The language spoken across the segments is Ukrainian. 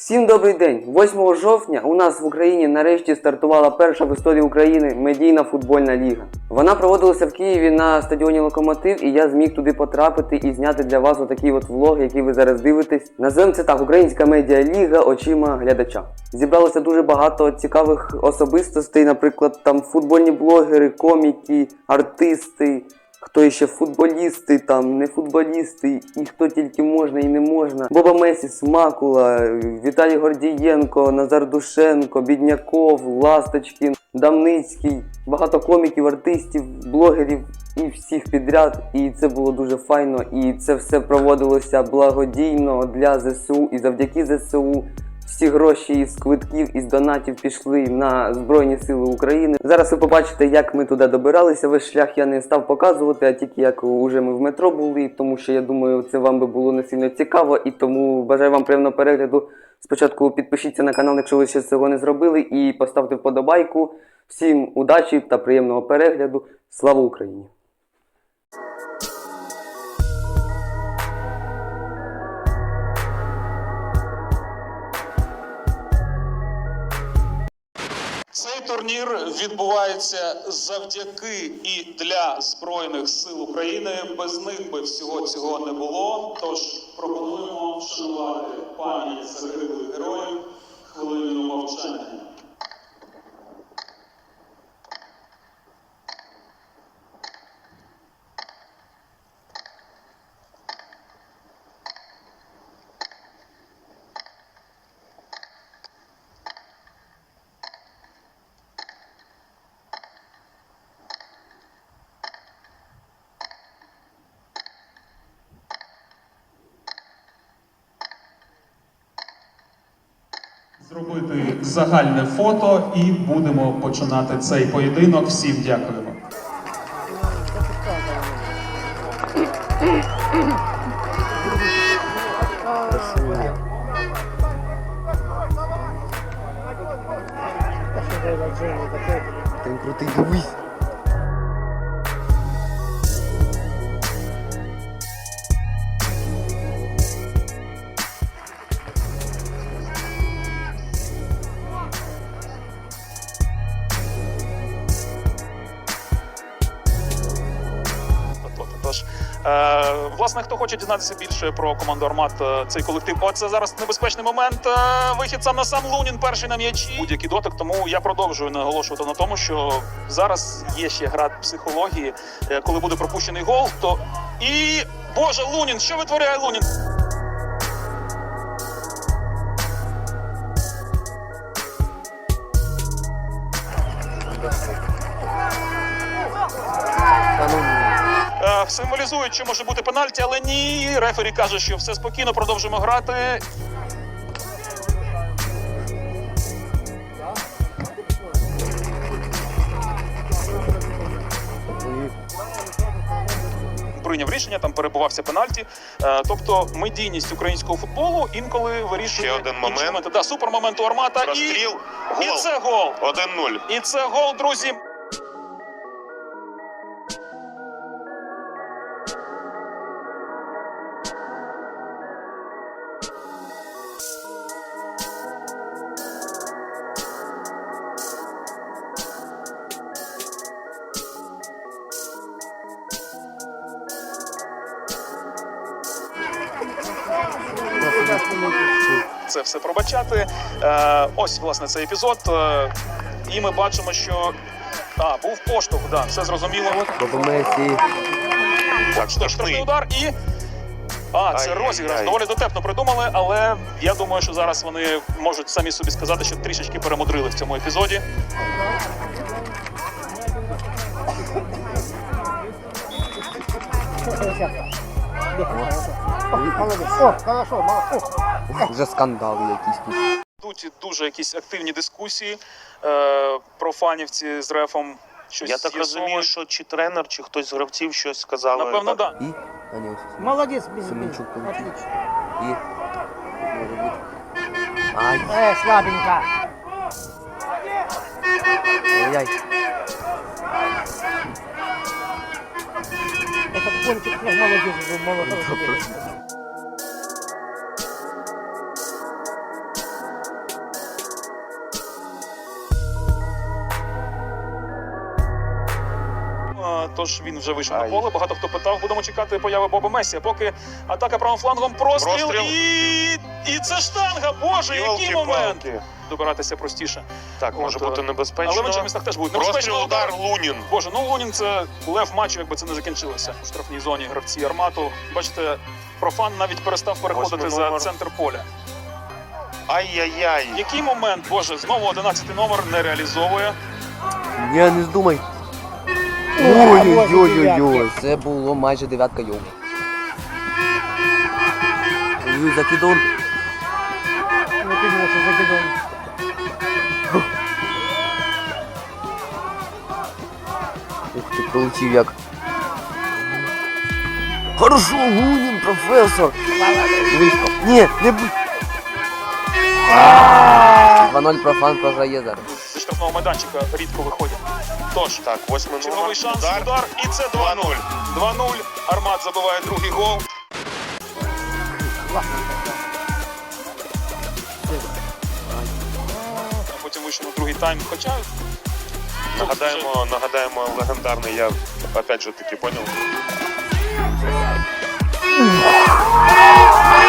Всім добрий день! 8 жовтня у нас в Україні нарешті стартувала перша в історії України медійна футбольна ліга. Вона проводилася в Києві на стадіоні Локомотив, і я зміг туди потрапити і зняти для вас отакий от влог, який ви зараз дивитесь. Називаємо це так: Українська медіаліга очима глядача. Зібралося дуже багато цікавих особистостей, наприклад, там футбольні блогери, коміки, артисти. Хто ще футболісти, там не футболісти, і хто тільки можна і не можна. Боба Месі, Смакула, Віталій Гордієнко, Назар Душенко, Бідняков, Ласточкін, Дамницький, багато коміків, артистів, блогерів і всіх підряд. І це було дуже файно. І це все проводилося благодійно для ЗСУ і завдяки ЗСУ. Всі гроші із квитків із донатів пішли на Збройні Сили України. Зараз ви побачите, як ми туди добиралися. Весь шлях я не став показувати, а тільки як уже ми в метро були, тому що я думаю, це вам би було не сильно цікаво. І тому бажаю вам приємного перегляду. Спочатку підпишіться на канал, якщо ви ще цього не зробили, і поставте вподобайку. Всім удачі та приємного перегляду. Слава Україні! Турнір відбувається завдяки і для Збройних сил України. Без них би всього цього не було. Тож пропонуємо вшанувати пам'ять загиблих героїв хвилиною мовчання. Загальне фото і будемо починати цей поєдинок. Всім дякуємо. Ти крутий дивись. Хоче дізнатися більше про команду Армат, е, цей колектив. Оце зараз небезпечний момент. Е, вихід сам на сам Лунін, перший на м'ячі. Будь-який дотик. Тому я продовжую наголошувати на тому, що зараз є ще гра психології. Е, коли буде пропущений гол, то і Боже, Лунін, що витворяє Лунін? Символізують, що може бути пенальті, але ні. Рефері каже, що все спокійно, продовжуємо грати. Прийняв рішення, там перебувався пенальті. Е, тобто медійність українського футболу інколи вирішує Ще один момент. Да, супер момент у Армата. І, і це гол. 1-0. І це гол, друзі. Ось власне цей епізод. Е, і ми бачимо, що а, був поштовх, да, все зрозуміло. Так, Штрафний штрафний. удар і. А, це розіграш. Доволі дотепно придумали, але я думаю, що зараз вони можуть самі собі сказати, що трішечки перемудрили в цьому епізоді. Вже скандал якийсь тут. Тут дуже якісь активні дискусії е, про фанівці з рефом. Щось Я так розумію, що чи тренер, чи хтось з гравців щось сказали. Напевно, так. І? А ні, ось. Молодец, без Семенчук получил. Отлично. І. Може бути. Ай, Э, слабенько. ай-яй. Этот кончик, ну, молодец, молодец. Тож він вже вийшов на поле. Багато хто питав. Будемо чекати появи Боба Месі. Поки атака правим флангом, простріл, Простріл. і. І це штанга! Боже, який момент! Добиратися простіше. Так, може От, бути е, небезпечно. Але в інших містах теж будуть Простріл удар Лунін. Боже, ну Лунін це лев матчу, якби це не закінчилося. У штрафній зоні гравці армату. Бачите, профан навіть перестав переходити за центр поля. Ай-яй-яй. Який момент, Боже, знову 11 номер не реалізовує. Я не здумай. Ой-ой-ой-ой-ой. Це було майже дев'ятка йому. Ой, закидон. Накинулся, закидон. Ух ти, пролетів як. Хорошо, Лунін, професор. Близько. Ні, не будь. 2-0 профан програє зараз. Зі штрафного майданчика рідко виходять. Тож, Так, восьмий черговий шанс, Удар. удар, і це 2-0. 2-0. Армат забиває другий гол. А Потім вийшов на другий тайм. Хоча Нагадаємо, нагадаємо легендарний, я опять же таки поняв.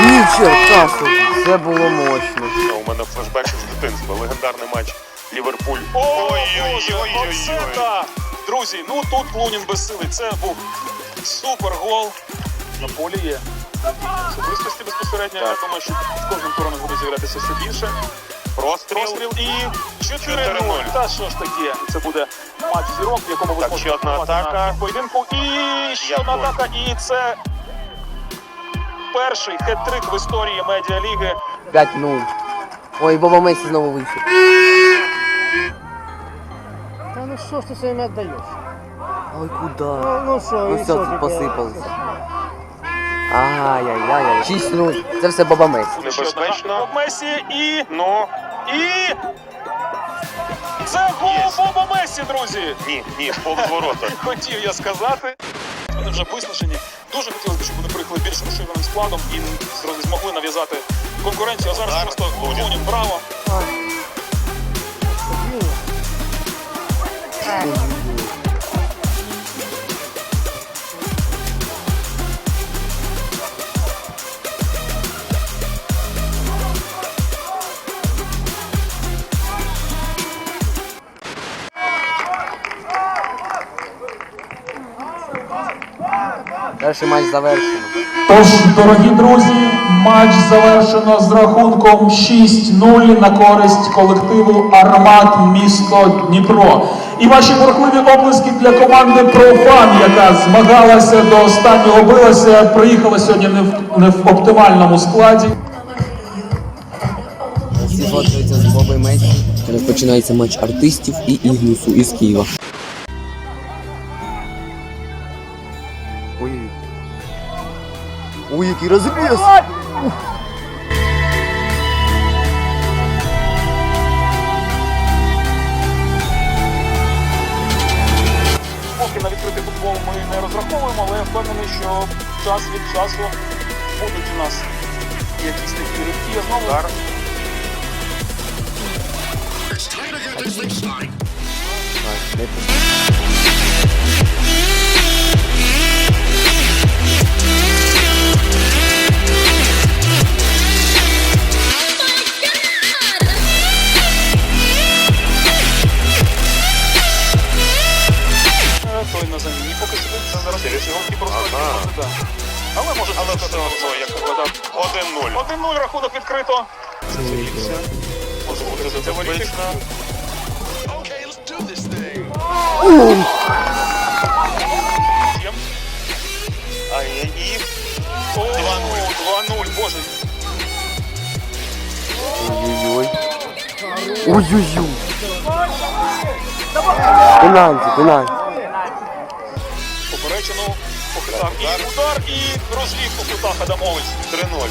Нічого, Це було мощно. У мене флешбеки з дитинства. Легендарний матч Ліверпуль. О, Ой-ой-ой-ой-ой. Боже, оце так! Друзі, ну тут Лунін безсилий. Це був супер гол. На полі є. Особистості безпосередньо. Я думаю, що з кожним туром буде з'являтися все більше. Простріл. І 4-0. 4-0. Та що ж таке? Це буде матч зірок, в якому ви Так, ще одна атака. поєдинку. І ще одна атака. І це перший хет-трик в історії медіаліги. 5-0. Ой, Боба Месі знову вийшов. Да ну что ж ты своими отдаешь? Ой, куди? Ну, ну что, Ну все, что тут посипалося. Ай-яй-яй. 6-0. Це все Боба Месі. Небезпечно. гра. Месі і Ну, І це гол Є. Боба Месі, друзі! ні, ні, повз ворота. Хотів я сказати. Вони вже виснажені. Дуже хотілося б, щоб вони приїхали більш розширеним складом і змогли нав'язати конкуренцію. А зараз просто Лунін. Лунін, браво. Перший матч завершено. Тож, дорогі друзі, матч завершено з рахунком 6-0 на користь колективу Армат місто Дніпро. І ваші бурхливі оплески для команди Профан, яка змагалася до останнього билася, приїхала сьогодні не в, не в оптимальному складі. Всі з Бобою Месі. Розпочинається матч артистів і Ігнісу із Києва. Ой. Ой, який розбіс! Що час від часу будуть у нас якісь такі рибки. Я знову Удар. Так, Це зараз ці просто Ага. да. Але може Але все одно, як виглядав. 1-0. 1-0 рахунок відкрито. Може бути за це вирішити. Безпечно. Єм. Ай-яй-яй. О, 2-0, боже. Ой-ой-ой. Ой-ой-ой. Пенальті, пенальті. Поперечину по кутах. І удар, і розліг по кутах Адамович. 3-0.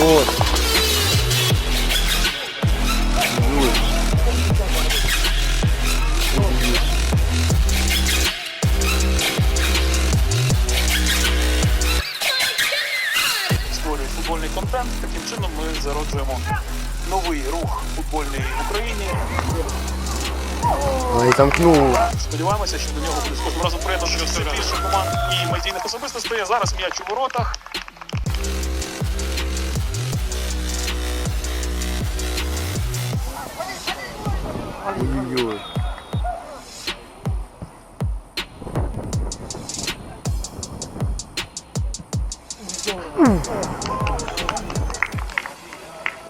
Ну Створюють футбольний контент. Таким чином ми зароджуємо новий рух футбольний в Україні. Ой, замкнув. Сподіваємося, що до нього буде з кожним разом приєднано все більше команд і медійних особистостей. Зараз м'яч у воротах. Ой-ой-ой.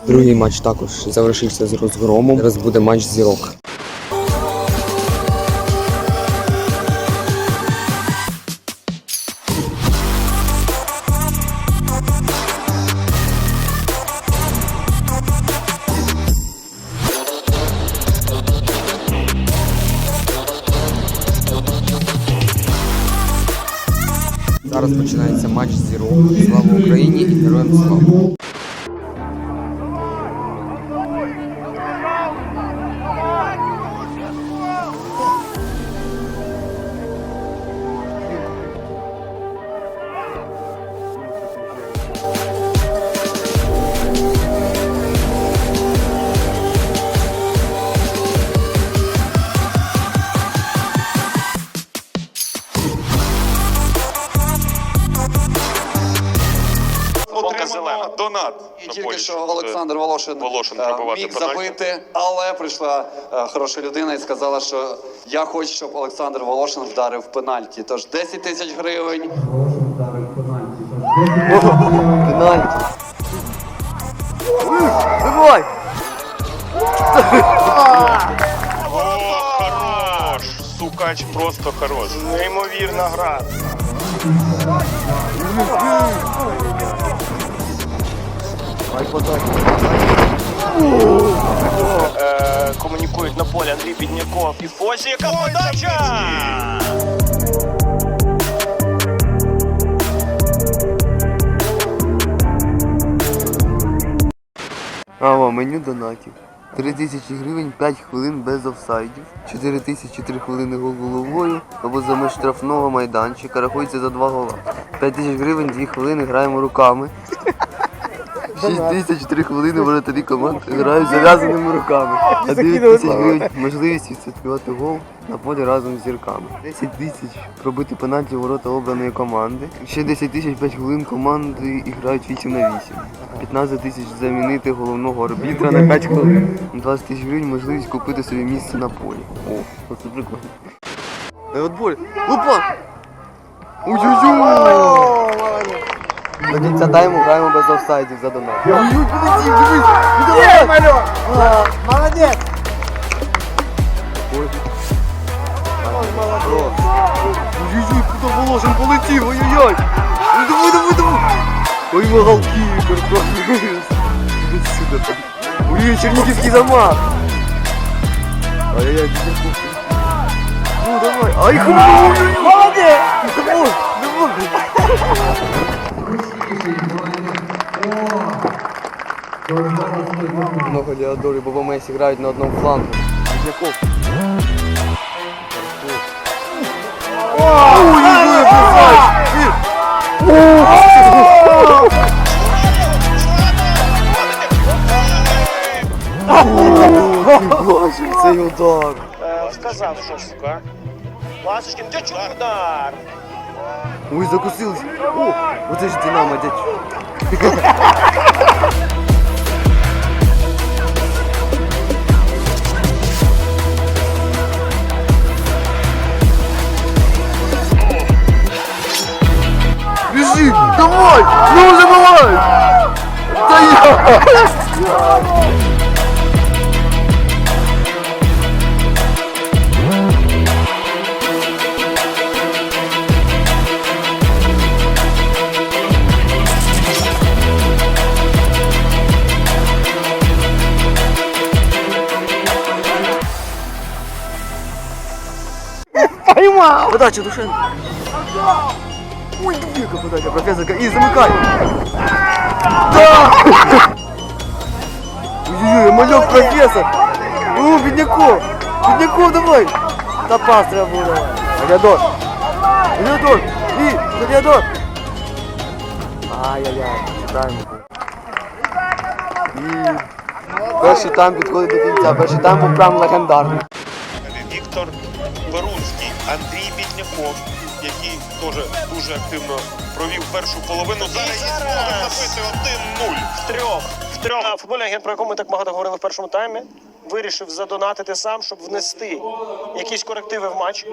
Другий матч також завершився з розгромом. Зараз буде матч зірок. Зараз починається матч зірок. Слава Україні і героям слава! Ока. Донат. І тільки полі, що Олександр Волошин, Волошин е, міг пенальті. забити, але прийшла е, хороша людина і сказала, що я хочу, щоб Олександр Волошин вдарив пенальті. Тож 10 тисяч гривень. Пенальті. Давай! О, хорош! Сукач просто хорош. Неймовірна гра. Е, комунікують на полі Андрій Бідняков і Фозі. Яка подача! Ава, меню донатів. 3 тисячі гривень 5 хвилин без офсайдів, 4 тисячі 3 хвилини гол головою або за меж штрафного майданчика рахується за 2 гола. 5 тисяч гривень 2 хвилини граємо руками. 6 тисяч 3 хвилини воротарі команд грають зав'язаними руками. А 9 тисяч гривень можливість відсвяткувати гол на полі разом з зірками. 10 тисяч пробити пенальті ворота обраної команди. Ще 10 тисяч 5 хвилин команди і грають 8 на 8. 15 тисяч замінити головного арбітра на 5 хвилин. 20 тисяч гривень можливість купити собі місце на полі. О, це прикольно. Ай, от боль. Опа! Ой-ой-ой! До кінця тайму граємо без офсайдів за донат. Ой-ой, полетів, дивись! Ну давай! Молодець! Ой. Ой, Ой-ой-ой, куди Волошин полетів, ой-ой-ой! Ну давай, давай, давай! Ой, ми голкіпер, просто. Іди сюди. там. Ой-ой, Чернігівський замах! Ай-яй-яй, Ну давай, ай, ой-ой-ой! Молодець! Давай, давай! Много Леодор и Боба Месси грають на одному флангу. Бідняков. Ой-ой-ой, бросай! Боже, цей удар. Е, сказав, що сука. Ласочкин, дячук удар. Ой, закусились. О, оце ж Динамо, дядь. Бежи, давай, ну забывай! Да я! Поймал! Подача, Душенко. Ой, яка подача, професорка. І замикай. Ой-ой-ой, мальок професор. О, Бідняков. Бідняков, давай. Та пас треба було давай. Алядор. І, Алядор. Ай-яй-яй, читаємо. І перший тайм підходить до кінця. Перший тайм був прям легендарний. Віктор Перунський, Андрій Бідняков, який теж дуже активно провів першу половину. Зараз є змога забити 1-0. В трьох. В трьох. А Футбольний агент, про якого ми так багато говорили в першому таймі, вирішив задонатити сам, щоб внести якісь корективи в матч.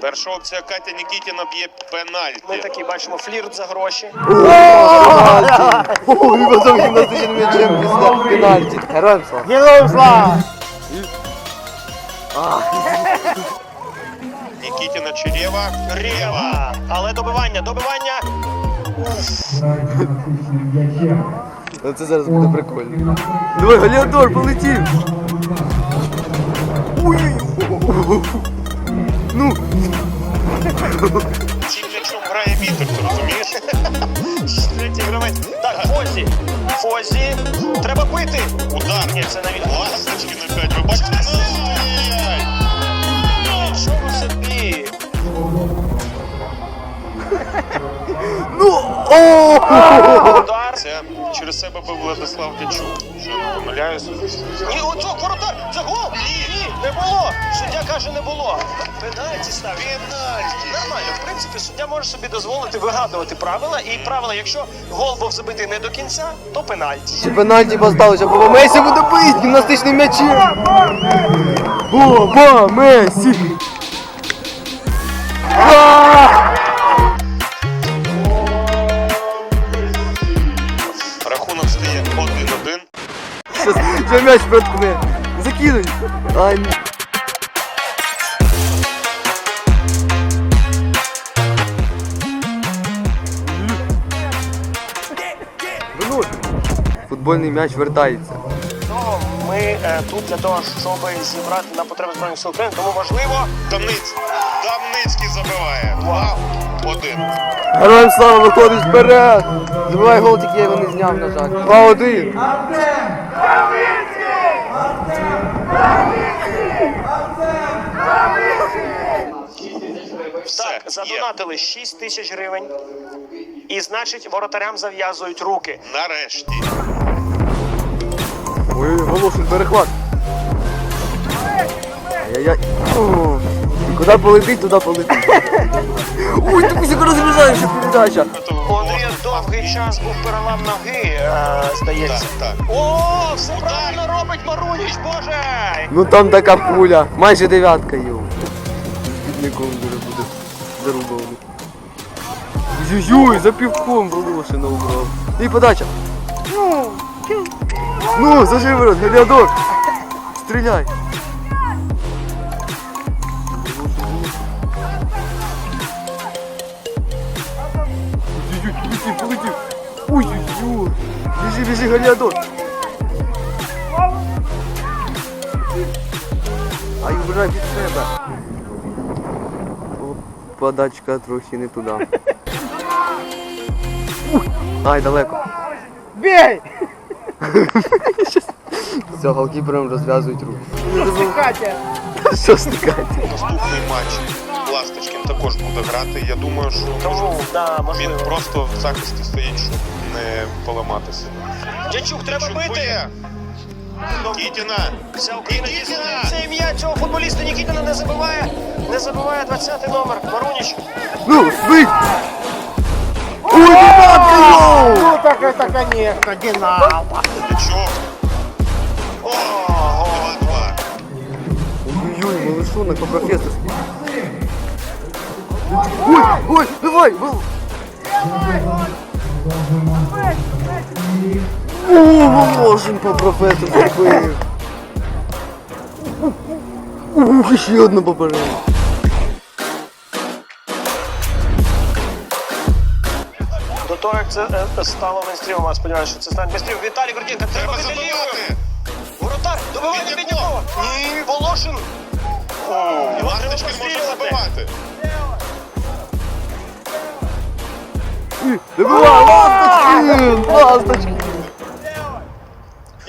Перша опція Катя Нікітіна б'є пенальті. Ми такі бачимо флірт за гроші. І пенальті. Героям слава. Героям слава! Нікітіна Черєва. Рєва! Але добивання, добивання. Це зараз буде прикольно. Давай, Галіадор, полетів! Ой! Ну, Цим м'ячом грає вітер, ти розумієш? Третій гравець. Так, Фозі. Фозі. Треба бити. Удар. Ні, це навіть Ласточки на 5, ви бачите? Нічого собі. Удар. Це через себе був Владислав Дячук, що не помиляюсь. Ні, оцо, воротар, це гол! Ні, не було. Суддя каже, не було. Пенальті став. Пенальті. Нормально, в принципі, суддя може собі дозволити вигадувати правила. І правила, якщо гол був забитий не до кінця, то пенальті. ще пенальті поставили, бо Месі буде бити гімнастичним м'ячем. Боба, Месі! Рахунок стає 1-1. Щас, ще м'яч проткне. Закинуть. Ай, Футбольний м'яч вертається. Ми е, тут для того, щоб зібрати на потреби збройних сил України, тому важливо. Дамниць. Дамницький забиває. 2-1. Героям слава виходить вперед! Забивай гол, тільки я його не зняв, на жаль. 2-1. Все, Так, задонатили 6 тисяч гривень. І значить, воротарям зав'язують руки. Нарешті. Ой, Волошин, перехват. Ай-яй-яй. О, куди полетить, туди полетить. Ой, ти пусть розрізаєш передача. Андрія довгий час був перелам ноги, е, здається. Так, так. О, все правильно робить Маруніч, боже! Ну там така пуля. Майже дев'ятка його. Бідником дуже буде зарубований. Юй-юй, за півком Волошина убрав. І подача. Ну, зажив ворот, Геліадор. Стріляй. Ой-ой-ой, полетів, полетів. Ой-ой-ой. Біжи, біжи, Галіадор. Ай, убирай від себе. Подачка трохи не туди. Ай, далеко. Бей! Все, голкіперам розв'язують руки. Катя! Що стикати? Наступний матч Ласточкін також буде грати. Я думаю, що Тому, да, він просто в захисті стоїть, щоб не поламатися. Дячук, треба бити! Б'є. Нікітіна! Вся Україна Нікітіна! дійсно це ім'я цього футболіста Нікітіна не забиває. Не забиває 20-й номер. Маруніч. Ну, бий! Ой, дев'ятка, йоу! Ну так это, конечно, Динамо! Дячук! О, 2-2. Ой-ой, малышонок по профессорски. Ой, ой, давай, Вол... О, Волошин по професорски. Ух, ще одна попередня. До того, як це е, стало мейнстрімом, я сподіваюся, що це стане мейнстрімом. Віталій Гордінка, треба Треба бити лівою. забивати! Воротар, добивання Бідняков. Біднякова. Ні, Волошин. О, його треба Ласточкін може пострілювати. забивати. Добивай, ласточки, ласточки.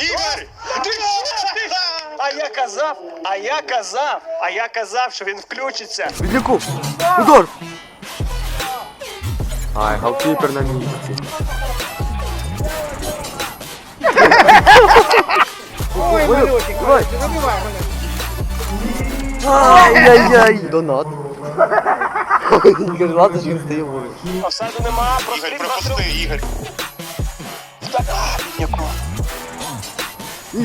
Ігор! Ти що ти? А я казав, а я казав, а я казав, що він включиться. Бідняков, удар. Ай, голкіпер на місці. Ой, Валю, малютик, давай. забивай. Ай-яй-яй. Донат. Ладно, що він стає вулиць. Офсайду нема, Ігор, пропусти. Ігор. Бідняко. І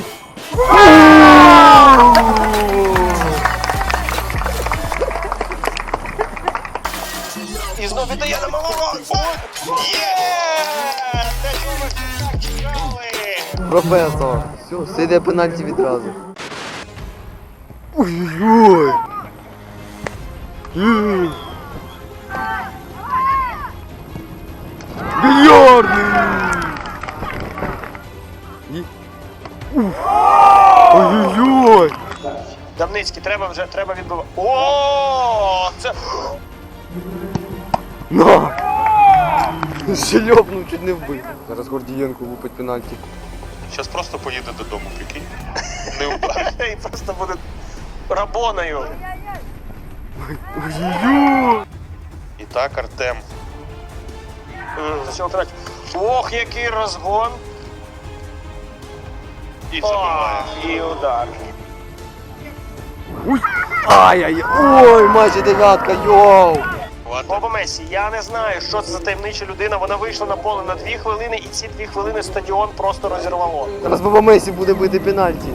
знов віддає на малого. Є! Те, чого ми так чекали. Професор. Все, все йде пенальті відразу. Ой-ой-ой. Більярдний! Ой-ой-ой! Давницький, треба вже, треба відбивати. О, це... На! Ще чуть не вбив. Зараз Гордієнко лупить пенальті. Зараз просто поїде додому, прикинь. Не удар. І просто буде рабоною. Ой-ой-ой! І так, Артем. Ох, який розгон. І О, забиває. і удар. Ой! Ай-яй! Ой, майже дев'ятка, йоу! Боба Месі, я не знаю, що це за таємнича людина. Вона вийшла на поле на дві хвилини, і ці дві хвилини стадіон просто розірвало. Зараз Баба Месі буде бити пенальті.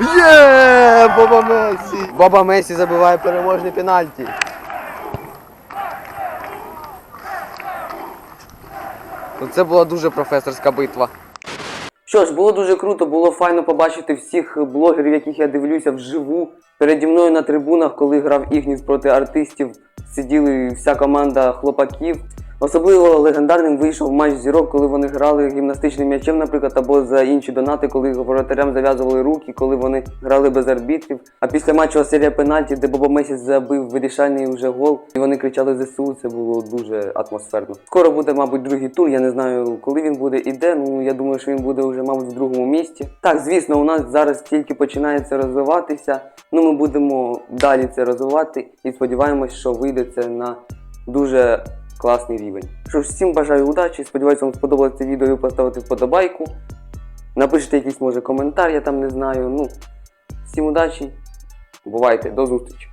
Є! Баба Месі! Баба Месі забиває переможний пенальті. Ну, Це була дуже професорська битва. Що ж, було дуже круто, було файно побачити всіх блогерів, яких я дивлюся вживу. Переді мною на трибунах, коли грав Ігніс проти артистів, сиділи вся команда хлопаків. Особливо легендарним вийшов матч зірок, коли вони грали гімнастичним м'ячем, наприклад, або за інші донати, коли воротарям зав'язували руки, коли вони грали без арбітрів. А після матчу серія пенальті, де Бобо Месі забив вирішальний вже гол, і вони кричали ЗСУ. Це було дуже атмосферно. Скоро буде, мабуть, другий тур. Я не знаю, коли він буде і де. Ну я думаю, що він буде вже, мабуть, в другому місті. Так, звісно, у нас зараз тільки починається розвиватися. Ну ми будемо далі це розвивати і сподіваємось, що вийде це на дуже класний рівень. Що ж, всім бажаю удачі. Сподіваюся, вам сподобалося це відео і поставити вподобайку. Напишіть якийсь може коментар, я там не знаю. Ну, всім удачі. Бувайте, до зустрічі.